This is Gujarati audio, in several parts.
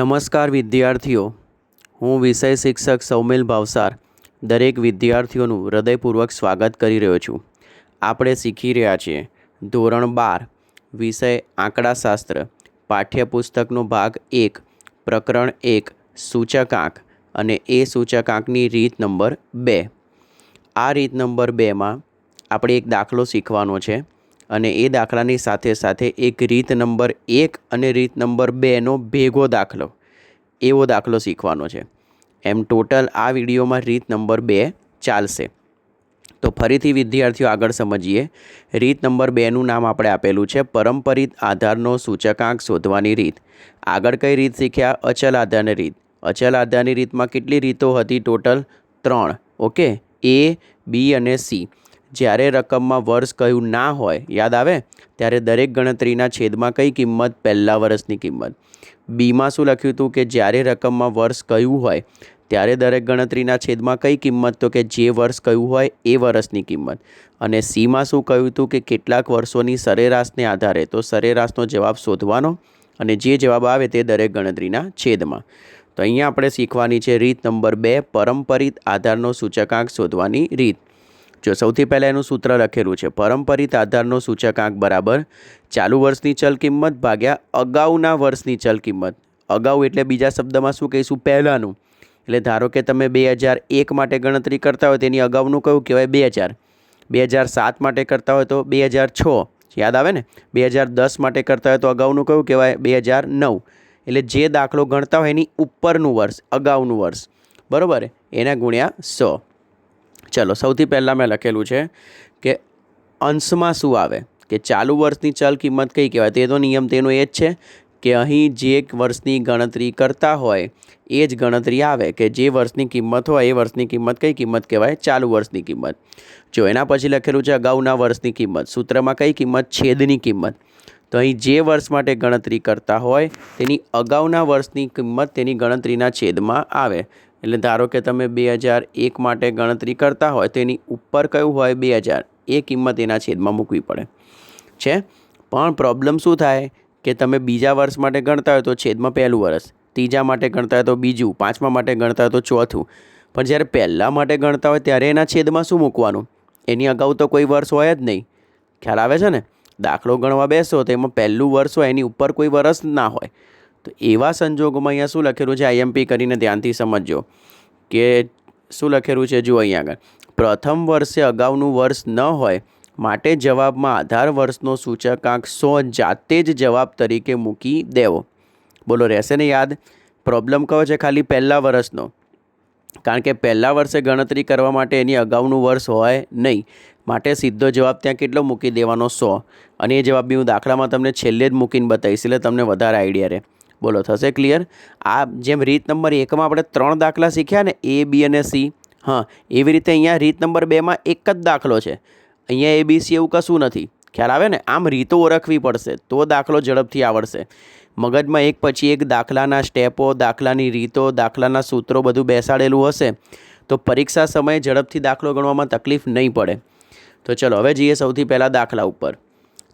નમસ્કાર વિદ્યાર્થીઓ, હું વિષય શિક્ષક સૌમિલ ભાવસાર દરેક વિદ્યાર્થીઓનું હૃદયપૂર્વક સ્વાગત કરી રહ્યો છું. આપણે શીખી રહ્યા છીએ ધોરણ બાર, વિષય આંકડાશાસ્ત્ર. પાઠ્યપુસ્તકનો ભાગ એક, પ્રકરણ એક સૂચકાંક અને એ સૂચકાંકની રીત નંબર બે. આ રીત નંબર બેમાં આપણે એક દાખલો શીખવાનો છે. અને એ દાખલાની સાથે સાથે એક રીત નંબર એક અને રીત નંબર બેનો ભેગો દાખલો. એવો દાખલો શીખવાનો છે. એમ ટોટલ આ વિડીયોમાં રીત નંબર બે ચાલશે. તો ફરીથી વિદ્યાર્થીઓ આગળ સમજીએ. રીત નંબર બેનું નામ આપણે આપેલું છે પરંપરિત આધારનો સૂચકાંક શોધવાની રીત. આગળ કઈ રીત શીખ્યા? અચલ આધારની રીત. અચલ આધારની રીતમાં કેટલી રીતો હતી ટોટલ? ત્રણ. ઓકે? એ, બી અને સી. જ્યારે રકમમાં વર્ષ કયું ના હોય, યાદ આવે? ત્યારે દરેક ગણતરીના છેદમાં કઈ કિંમત? પહેલાં વર્ષની કિંમત. બીમાં શું લખ્યું હતું કે જ્યારે રકમમાં વર્ષ કયું હોય, ત્યારે દરેક ગણતરીના છેદમાં કઈ કિંમત? તો કે જે વર્ષ કયું હોય, એ વર્ષની કિંમત. અને સીમાં શું કહ્યું હતું કે કેટલાક વર્ષોની સરેરાશને આધારે? તો સરેરાશનો જવાબ શોધવાનો અને જે જવાબ આવે તે દરેક ગણતરીના છેદમાં. તો અહીંયા આપણે શીખવાની છે રીત નંબર બે, પરંપરિત આધારનો સૂચકાંક શોધવાની રીત. જો સૌથી પહેલાં એનું સૂત્ર લખેલું છે પરંપરિત આધારનો સૂચકાંક બરાબર ચાલુ વર્ષની ચલ કિંમત ભાગ્યા અગાઉના વર્ષની ચલ કિંમત. અગાઉ એટલે બીજા શબ્દમાં શું કહીશું? પહેલાંનું. એટલે ધારો કે તમે બે હજાર એક માટે ગણતરી કરતા હોય, તેની અગાઉનું કયું કહેવાય? બે હજાર. બે હજાર સાત માટે કરતા હોય તો બે હજાર છ. યાદ આવે ને? બે હજાર દસ માટે કરતા હોય તો અગાઉનું કયું કહેવાય? બે હજાર નવ. એટલે જે દાખલો ગણતા હોય એની ઉપરનું વર્ષ, અગાઉનું વર્ષ. બરાબર? એના ગુણ્યા સો. ચલો, સૌથી પહેલાં મેં લખેલું છે કે અંશમાં શું આવે? કે ચાલુ વર્ષની ચલ કિંમત કઈ કહેવાય? તે તો નિયમ તેનો એ જ છે કે અહીં જે વર્ષની ગણતરી કરતા હોય, એ જ ગણતરી આવે કે જે વર્ષની કિંમત હોય, એ વર્ષની કિંમત કઈ કિંમત કહેવાય? ચાલુ વર્ષની કિંમત. જો એના પછી લખેલું છે અગાઉના વર્ષની કિંમત, સૂત્રમાં કઈ કિંમત? છેદની કિંમત. તો અહીં જે વર્ષ માટે ગણતરી કરતા હોય, તેની અગાઉના વર્ષની કિંમત તેની ગણતરીના છેદમાં આવે. એટલે ધારો કે તમે બે હજાર એક માટે ગણતરી કરતા હોય, તો એની ઉપર કયું હોય? બે હજાર એ કિંમત એના છેદમાં મૂકવી પડે. છે? પણ પ્રોબ્લેમ શું થાય? કે તમે બીજા વર્ષ માટે ગણતા હોય તો છેદમાં પહેલું વર્ષ, ત્રીજા માટે ગણતા હોય તો બીજું, પાંચમા માટે ગણતા હોય તો ચોથું. પણ જ્યારે પહેલાં માટે ગણતા હોય ત્યારે એના છેદમાં શું મૂકવાનું? એની અગાઉ તો કોઈ વર્ષ હોય જ નહીં. ખ્યાલ આવે છે ને? દાખલો ગણવા બેસો તો એમાં પહેલું વર્ષ હોય, એની ઉપર કોઈ વર્ષ ના હોય. તો એવા સંજોગોમાં અહીંયા શું લખેલું છે? આઈએમપી કરીને ધ્યાનથી સમજજો કે શું લખેલું છે? જુઓ અહીંયા આગળ. પ્રથમ વર્ષે અગાઉનું વર્ષ ન હોય માટે જવાબમાં આધાર વર્ષનો સૂચકાંક સો જાતે જ જવાબ તરીકે મૂકી દેવો. બોલો, રહેશે ને યાદ? પ્રોબ્લેમ કયો છે ખાલી પહેલાં વર્ષનો? કારણ કે પહેલાં વર્ષે ગણતરી કરવા માટે એની અગાઉનું વર્ષ હોય નહીં. માટે સીધો જવાબ ત્યાં કેટલો મૂકી દેવાનો? સો. અને એ જવાબ બી હું દાખલામાં તમને છેલ્લે જ મૂકીને બતાવીશ, એટલે તમને વધારે આઈડિયા રહે. બોલો, થશે ક્લિયર આ જેમ રીત નંબર એકમાં આપણે ત્રણ દાખલા શીખ્યા ને, એ, બી અને સી, હા, એવી રીતે અહીંયા રીત નંબર બેમાં એક જ દાખલો છે. અહીંયા એ, બી, સી એવું કશું નથી. ખ્યાલ આવે ને? આમ રીતો ઓળખવી પડશે, તો દાખલો ઝડપથી આવડશે. મગજમાં એક પછી એક દાખલાના સ્ટેપો, દાખલાની રીતો, દાખલાના સૂત્રો બધું બેસાડેલું હશે, તો પરીક્ષા સમયે ઝડપથી દાખલો ગણવામાં તકલીફ નહીં પડે. તો ચલો, હવે જઈએ સૌથી પહેલાં દાખલા ઉપર.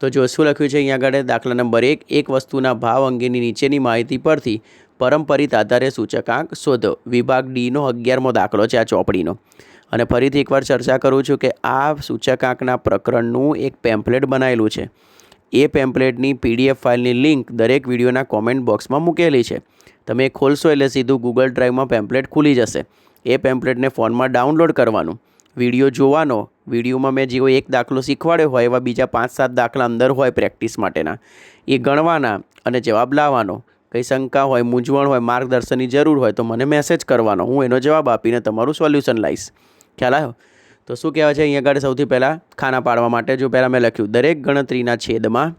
તો જો શું લખ્યું છે, અહીંયા આગળ દાખલા નંબર એક એક વસ્તુના ભાવ અંગેની નીચેની માહિતી પરથી પરંપરિત આધારે સૂચકાંક શોધો. વિભાગ ડીનો અગિયારમો દાખલો છે આ ચોપડીનો. અને ફરીથી એકવાર ચર્ચા કરું છું કે આ સૂચકાંકના પ્રકરણનું એક પેમ્પલેટ બનાવેલું છે. એ પેમ્પલેટની પીડીએફ ફાઇલની લિંક દરેક વિડીયોના કોમેન્ટ બોક્સમાં મૂકેલી છે. તમે ખોલશો એટલે સીધું ગૂગલ ડ્રાઈવમાં પેમ્પલેટ ખુલી જશે. એ પેમ્પલેટને ફોનમાં ડાઉનલોડ કરવાનું. વીડિયો જોવાનો. વિડીયોમાં મેં જેવો એક દાખલો શીખવાડ્યો હોય, એવા બીજા પાંચ સાત દાખલા અંદર હોય પ્રેક્ટિસ માટેના. એ ગણવાના અને જવાબ લાવવાનો. કંઈ શંકા હોય, મૂંઝવણ હોય, માર્ગદર્શનની જરૂર હોય, તો મને મેસેજ કરવાનો. હું એનો જવાબ આપીને તમારું સોલ્યુશન લાવીશ. ખ્યાલ આવ્યો? તો શું કહેવાય છે અહીંયા આગળ સૌથી પહેલાં ખાના પાડવા માટે જો પહેલાં મેં લખ્યું, દરેક ગણતરીના છેદમાં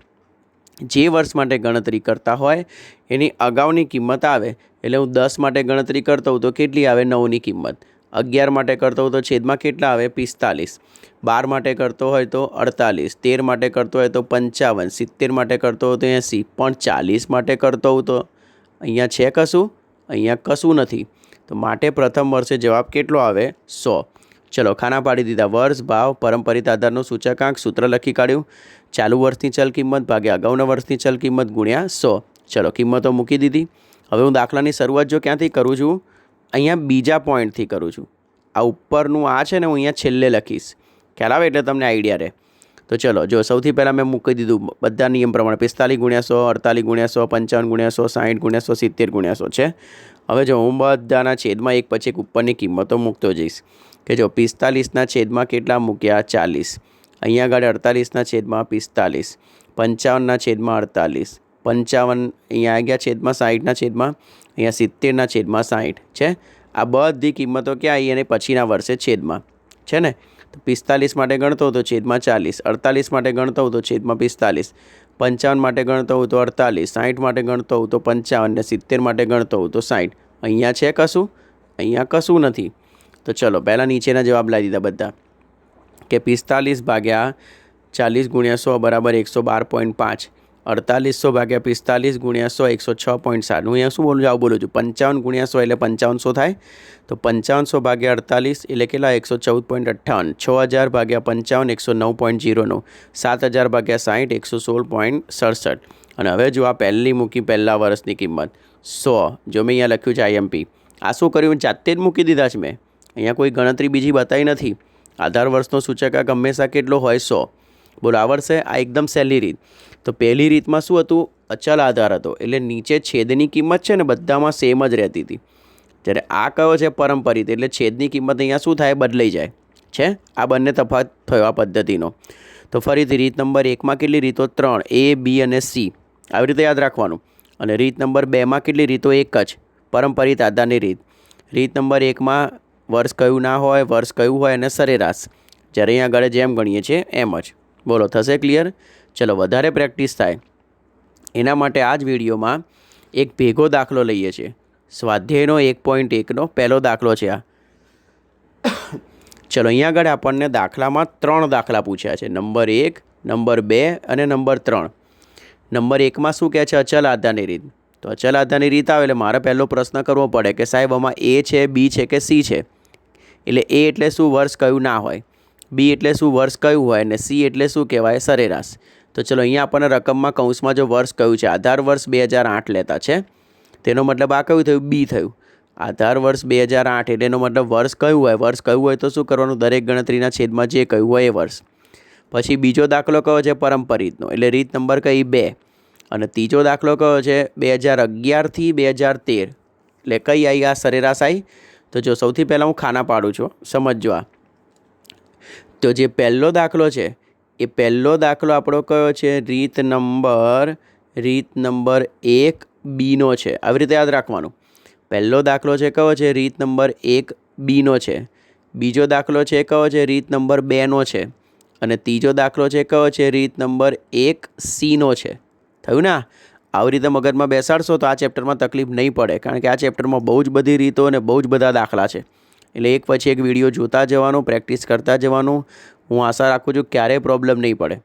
જે વર્ષ માટે ગણતરી કરતા હોય, એની અગાઉની કિંમત આવે. એટલે હું દસ માટે ગણતરી કરતો હોઉં તો કેટલી આવે? નવની કિંમત. અગિયાર માટે કરતો હોય તો છેદમાં કેટલા આવે? પિસ્તાલીસ. બાર માટે કરતો હોય તો અડતાલીસ. તેર માટે કરતો હોય તો પંચાવન. સિત્તેર માટે કરતો હોય તો એંસી. પણ ચાલીસ માટે કરતો હોય તો અહીંયા છે કશું? અહીંયા કશું નથી. તો માટે પ્રથમ વર્ષે જવાબ કેટલો આવે? સો. ચલો, ખાના પાડી દીધા. વર્ષ, ભાવ, પરંપરિત આધારનું સૂચકાંક સૂત્ર લખી કાઢ્યું. ચાલુ વર્ષની ચલ કિંમત ભાગે અગાઉના વર્ષની ચલ કિંમત ગુણ્યા સો. ચલો, કિંમતો મૂકી દીધી. હવે હું દાખલાની શરૂઆત જો ક્યાંથી કરું છું? અહીંયા બીજા પોઈન્ટથી કરું છું. આ ઉપરનું આ છે ને હું અહીંયા છેલ્લે લખીશ. ખ્યાલ આવે એટલે તમને આઈડિયા રહે. તો ચલો, જો સૌથી પહેલાં મેં મૂકી દીધું બધા નિયમ પ્રમાણે પિસ્તાલીસ ગુણ્યા સો, અડતાલીસ ગુણ્યા સો, પંચાવન ગુણ્યા સો સાઠ ગુણ્યા સો, સિત્તેર ગુણ્યા સો છે. હવે જો હું બધાના છેદમાં એક પછી એક ઉપરની કિંમતો મૂકતો જઈશ. કે જો પિસ્તાલીસના છેદમાં કેટલા મૂક્યા? ચાલીસ. અહીંયા આગળ અડતાલીસના છેદમાં પિસ્તાલીસ. પંચાવનના છેદમાં અડતાલીસ. પંચાવન અહીંયા ગયા છેદમાં સાઠના છેદમાં, અહીંયા સિત્તેરના છેદમાં સાઠ છે? આ બધી કિંમતો ક્યાં આવી અને પછીના વર્ષે છેદમાં, છે ને? તો પિસ્તાલીસ માટે ગણતો હતો છેદમાં ચાલીસ, અડતાલીસ માટે ગણતો હતો છેદમાં પિસ્તાલીસ, પંચાવન માટે ગણતો હોઉં તો અડતાલીસ સાઠ માટે ગણતો હોઉં તો પંચાવન ને સિત્તેર માટે ગણતો હોઉં તો સાઠ અહીંયા છે કશું? અહીંયા કશું નથી. તો ચલો, પહેલાં નીચેના જવાબ લાવી દીધા બધા. કે પિસ્તાલીસ ભાગ્યા ચાલીસ ગુણ્યા સો બરાબર એકસો બાર પોઈન્ટ પાંચ. અડતાલીસો ભાગ્યા પિસ્તાલીસ ગુણ્યા સો, એકસો છ પોઈન્ટ સાત. હું અહીંયા શું બોલું છું? આવું બોલું છું. પંચાવન ગુણ્યા સો એટલે પંચાવનસો થાય. તો પંચાવનસો ભાગ્યા અડતાલીસ એટલે કેટલા? એકસો ચૌદ પોઈન્ટ અઠ્ઠાવન. છ હજાર ભાગ્યા પંચાવન, એકસો નવ પોઈન્ટ જીરો નવ. સાત હજાર ભાગ્યા સાઠ એકસો સોળ પોઈન્ટ સડસઠ. અને હવે જો આ પહેલી મૂકી પહેલા વર્ષની કિંમત. સો. જો મેં અહીંયા લખ્યું છે આઈએમપી આ શું કર્યું? જાતે જ મૂકી દીધા છે મેં. અહીંયા કોઈ ગણતરી બીજી બતાવી નથી. આધાર વર્ષનો સૂચકાંક હંમેશા કેટલો હોય? સો. બોલો, આ વર્ષે આ એકદમ સહેલી રીત. તો પહેલી રીતમાં શું હતું? અચલ આધાર હતો. એટલે નીચે છેદની કિંમત છે ને બધામાં સેમ જ રહેતી હતી. જ્યારે આ કયો છે? પરંપરિત એટલે છેદની કિંમત અહીંયા શું થાય? બદલાઈ જાય. છે? આ બંને તફાત થયો આ પદ્ધતિનો. તો ફરીથી રીત નંબર એકમાં કેટલી રીતો? ત્રણ. એ બી અને સી આવી રીતે યાદ રાખવાનું. અને રીત નંબર બેમાં કેટલી રીતો? એક જ. પરંપરિત આધારની રીત. રીત નંબર એકમાં વર્ષ કયું ના હોય, વર્ષ કયું હોય અને સરેરાશ. જ્યારે અહીંયા આગળ જેમ ગણીએ છીએ એમ જ. બોલો, થશે ક્લિયર ચલો, વધારે પ્રેક્ટિસ થાય. એના માટે આ જ વિડીયોમાં એક ભેગો દાખલો લઈએ છીએ. સ્વાધ્યાયનો એક પોઈન્ટ એકનો પહેલો દાખલો છે આ. ચલો અહીંયા આગળ આપણને દાખલામાં ત્રણ દાખલા પૂછ્યા છે. નંબર એક, નંબર બે અને નંબર ત્રણ. નંબર એકમાં શું કહે છે? અચલ આધારની રીત. તો અચલ આધારની રીત આવે એટલે મારે પહેલો પ્રશ્ન કરવો પડે કે સાહેબ, આમાં એ છે બી છે કે સી છે? એટલે એ એટલે શું? વર્ષ કયું ના હોય? બી એટલે શું? વર્ષ કયું હોય? અને સી એટલે શું કહેવાય? સરેરાશ. તો ચલો અહીંયા આપણને રકમમાં કૌંસમાં જો વર્ષ કયું છે? આધાર વર્ષ બે હજાર આઠ લેતા છે. તેનો મતલબ આ કયું થયું? બી થયું. આધાર વર્ષ બે હજાર આઠ એટલે એનો મતલબ વર્ષ કયું હોય? વર્ષ કયું હોય તો શું કરવાનું? દરેક ગણતરીના છેદમાં જે કયું હોય એ વર્ષ. પછી બીજો દાખલો કયો છે? પરંપરિતનો એટલે રીત નંબર કઈ? બે. અને ત્રીજો દાખલો કયો છે? બે હજાર અગિયારથી બે હજાર તેર. એટલે કઈ આવી આ સરેરાશ આવી તો જો સૌથી પહેલાં હું ખાના પાડું છું. સમજજો આ. તો જે પહેલો દાખલો છે એ પહેલો દાખલો આપણો કયો છે? રીત નંબર રીત નંબર એક બીનો છે. આવી રીતે યાદ રાખવાનું. પહેલો દાખલો છે કયો છે? રીત નંબર એક બીનો છે. બીજો દાખલો છે કયો છે? રીત નંબર બેનો છે. અને ત્રીજો દાખલો છે કયો છે? રીત નંબર એક સીનો છે. થયું ને આવી રીતે મગજમાં બેસાડશો તો આ ચેપ્ટરમાં તકલીફ નહીં પડે. કારણ કે આ ચેપ્ટરમાં બહુ જ બધી રીતો અને બહુ જ બધા દાખલા છે. એટલે એક પછી એક વીડિયો જોતા જવાનું, પ્રેક્ટિસ કરતા જવાનું. હું આશા રાખું છું ક્યારેય પ્રોબ્લેમ નહીં પડે.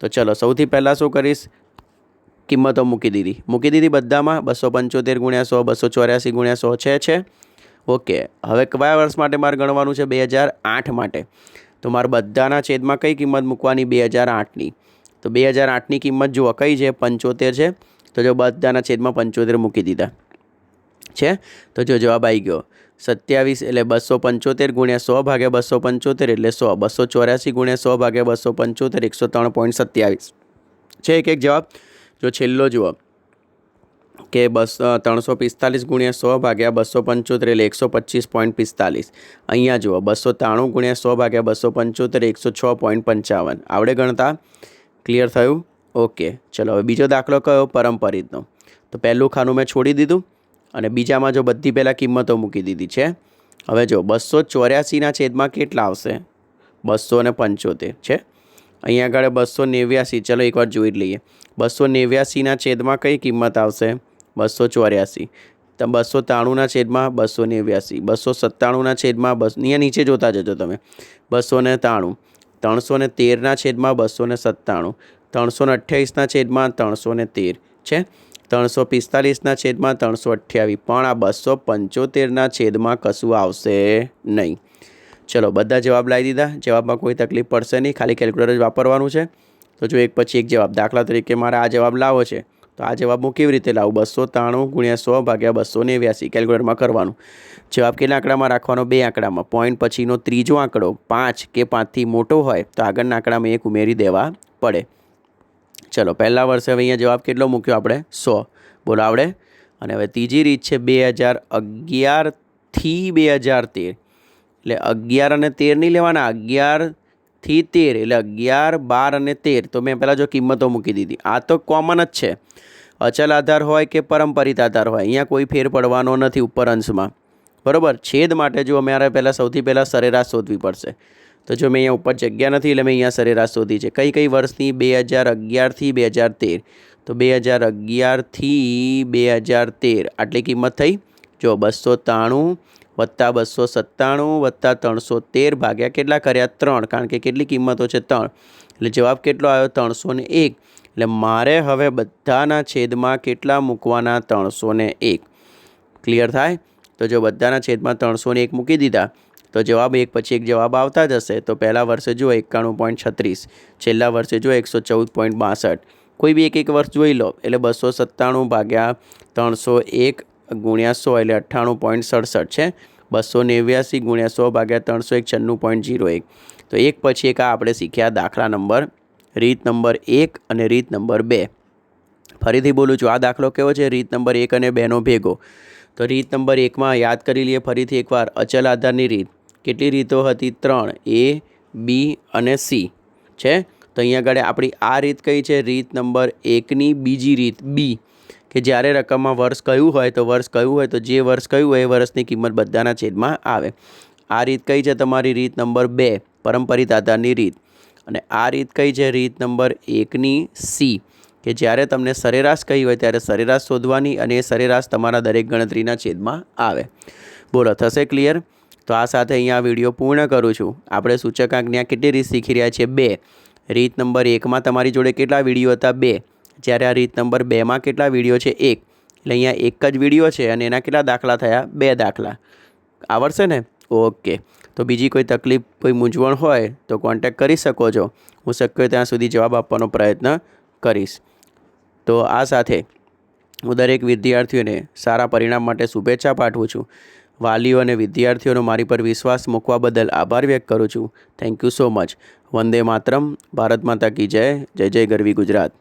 તો ચલો, સૌથી પહેલાં શું કરીશ? કિંમતો મૂકી દીધી. મૂકી દીધી બધામાં બસો પંચોતેર ગુણ્યા સો, બસો ચોર્યાસી ગુણ્યા સો છે છે. ઓકે, હવે કયા વર્ષ માટે મારે ગણવાનું છે? બે હજાર આઠ માટે. તો મારે બધાના છેદમાં કઈ કિંમત મૂકવાની? બે હજાર આઠની. તો બે હજાર આઠની કિંમત જુઓ, કઈ છે? પંચોતેર છે. તો જો બધાના છેદમાં પંચોતેર મૂકી દીધા. છે? તો જો જવાબ આવી ગયો. સત્યાવીસ એટલે બસો પંચોતેર ગુણ્યા સો ભાગ્યા બસો પંચોતેર એટલે સો. બસો ચોર્યાસી ગુણ્યા સો ભાગ્યા બસો પંચોતેર, એકસો ત્રણ પોઈન્ટ સત્યાવીસ. છે એક એક જવાબ? જો છેલ્લો જુઓ. કે બસ ત્રણસો પિસ્તાલીસ ગુણ્યા સો ભાગ્યા બસો પંચોતેર એટલે એકસો પચીસ પોઈન્ટ પિસ્તાલીસ. અહીંયા જુઓ, બસો ત્રાણું ગુણ્યા સો ભાગ્યા બસો પંચોતેર એકસો છ પોઈન્ટ પંચાવન. આવડે ગણતા? ક્લિયર થયું? ઓકે. ચલો, હવે બીજો દાખલો કયો? પરંપરિતનો તો પહેલું ખાનું મેં છોડી દીધું. અને બીજામાં જો બધી પહેલાં કિંમતો મૂકી દીધી છે. હવે જો બસો ચોર્યાસીના છેદમાં કેટલા આવશે? બસો ને પંચોતેર છે. અહીંયા આગળ બસો નેવ્યાસી, ચલો એકવાર જોઈ લઈએ. બસો નેવ્યાસીના છેદમાં કઈ કિંમત આવશે? બસો ચોર્યાસી. તો બસો ત્રાણુંના છેદમાં બસો નેવ્યાસી. બસો સત્તાણુંના છેદમાં બસ, અહીંયા નીચે જોતા જજો તમે. બસો ને ત્રાણું. ત્રણસો ને તેરના છેદમાં બસો ને સત્તાણું. ત્રણસો ને અઠ્યાવીસના છેદમાં ત્રણસો ને તેર છે. ત્રણસો પિસ્તાલીસના છેદમાં ત્રણસો અઠ્યાવીસ. પણ આ બસો પંચોતેરના છેદમાં કશું આવશે નહીં. ચલો, બધા જવાબ લાવી દીધા. જવાબમાં કોઈ તકલીફ પડશે નહીં. ખાલી કેલ્ક્યુલેટર જ વાપરવાનું છે. તો જો એક પછી એક જવાબ. દાખલા તરીકે મારે આ જવાબ લાવો છે. તો આ જવાબ હું કેવી રીતે લાવું? બસો ત્રાણું ગુણ્યા સો ભાગ્યા બસો નેવ્યાસી કેલ્ક્યુલેટરમાં કરવાનું. જવાબ કેટલા આંકડામાં રાખવાનો? બે આંકડામાં. પોઈન્ટ પછીનો ત્રીજો આંકડો પાંચ કે પાંચથી મોટો હોય તો આગળના આંકડામાં એક ઉમેરી દેવા પડે. ચલો, પહેલા વર્ષે હવે અહીંયા જવાબ કેટલો મૂક્યો આપણે? સો. બોલો આવડે? અને હવે ત્રીજી રીત છે બે હજાર અગિયારથી બે હજાર તેર. એટલે અગિયાર અને તેર નહીં લેવાના, અગિયારથી તેર, એટલે અગિયાર, બાર અને તેર. તો મેં પહેલાં જો કિંમતો મૂકી દીધી. આ તો કોમન જ છે. અચલ આધાર હોય કે પરંપરિત આધાર હોય, અહીંયા કોઈ ફેર પડવાનો નથી ઉપર અંશમાં. બરાબર? છેદ માટે જો અમારે પહેલાં સૌથી પહેલાં સરેરાશ શોધવી પડશે. તો જો મેં અહીંયા ઉપર જગ્યા નથી એટલે મેં અહીંયા સરેરાશ શોધી છે. કઈ કઈ વર્ષની? બે હજાર અગિયારથી બે હજાર તેર. તો બે હજાર અગિયારથી બે હજાર તેર. આટલી કિંમત થઈ. જો બસો ત્રાણું વત્તા બસો સત્તાણું વત્તા ત્રણસો તેર ભાગ્યા કેટલા કર્યા? ત્રણ. કારણ કે કેટલી કિંમતો છે? ત્રણ. એટલે જવાબ કેટલો આવ્યો? ત્રણસો ને એક. એટલે મારે હવે બધાના છેદમાં કેટલા મૂકવાના? ત્રણસો ને એક. ક્લિયર થાય? તો જો બધાના છેદમાં ત્રણસો ને એક મૂકી દીધા તો જવાબ એક પછી એક જવાબ આવતા જ હશે તો પહેલા વર્ષે જુઓ એકાણું પોઈન્ટ છત્રીસ, છેલ્લા વર્ષે જુઓ એકસો ચૌદ પોઈન્ટ બાસઠ. કોઈ બી એક એક વર્ષ જોઈ લો, એટલે બસો સત્તાણું ભાગ્યા ત્રણસો એક ગુણ્યા સો, એટલે અઠ્ઠાણું પોઈન્ટ સડસઠ છે. બસો નેવ્યાસી ગુણ્યા સો ભાગ્યા ત્રણસો એક, છન્નું પોઈન્ટ જીરો એક. તો એક પછી એક આ આપણે શીખ્યા દાખલા નંબર, રીત નંબર એક અને રીત નંબર બે. ફરીથી બોલું છું, આ દાખલો કેવો છે? રીત નંબર એક અને બેનો ભેગો. તો રીત નંબર એકમાં યાદ કરી લઈએ ફરીથી એકવાર, અચલ આધારની રીત. કેટલી રીતો હતી? ત્રણ. એ, બી અને સી. છે? તો અહીંયા આગળ આપણી આ રીત કઈ છે? રીત નંબર એકની બીજી રીત બી. કે જ્યારે રકમમાં વર્ષ કયું હોય તો વર્ષ કયું હોય તો જે વર્ષ કયું હોય એ વર્ષની કિંમત બધાના છેદમાં આવે. આ રીત કઈ છે તમારી? રીત નંબર બે પરંપરિત આધારની રીત. અને આ રીત કઈ છે? રીત નંબર એકની સી. કે જ્યારે તમને સરેરાશ કહી હોય ત્યારે સરેરાશ શોધવાની અને એ સરેરાશ તમારા દરેક ગણતરીના છેદમાં આવે. બોલો, થશે ક્લિયર? તો આ સાથે અહીંયા વીડિયો પૂર્ણ કરું છું. આપણે સૂચક આજ્ઞા કેટલી રીત શીખી રહ્યા છીએ? બે. રીત નંબર એકમાં તમારી જોડે કેટલા વીડિયો હતા? બે. જ્યારે આ રીત નંબર બેમાં કેટલા વીડિયો છે? એક. એટલે અહીંયા એક જ વીડિયો છે અને એના કેટલા દાખલા થયા? બે દાખલા. આવડશે ને? ઓકે. તો બીજી કોઈ તકલીફ, કોઈ મૂંઝવણ હોય તો કોન્ટેક્ટ કરી શકો છો. હું શક્ય ત્યાં સુધી જવાબ આપવાનો પ્રયત્ન કરીશ. તો આ સાથે હું દરેક વિદ્યાર્થીઓને સારા પરિણામ માટે શુભેચ્છા પાઠવું છું. વાલીઓ અને વિદ્યાર્થીઓનો મારી પર વિશ્વાસ મૂકવા બદલ આભાર વ્યક્ત કરું છું. Thank you so much Vande Mataram. Bharat માતા કી જય. જય જય ગરવી ગુજરાત.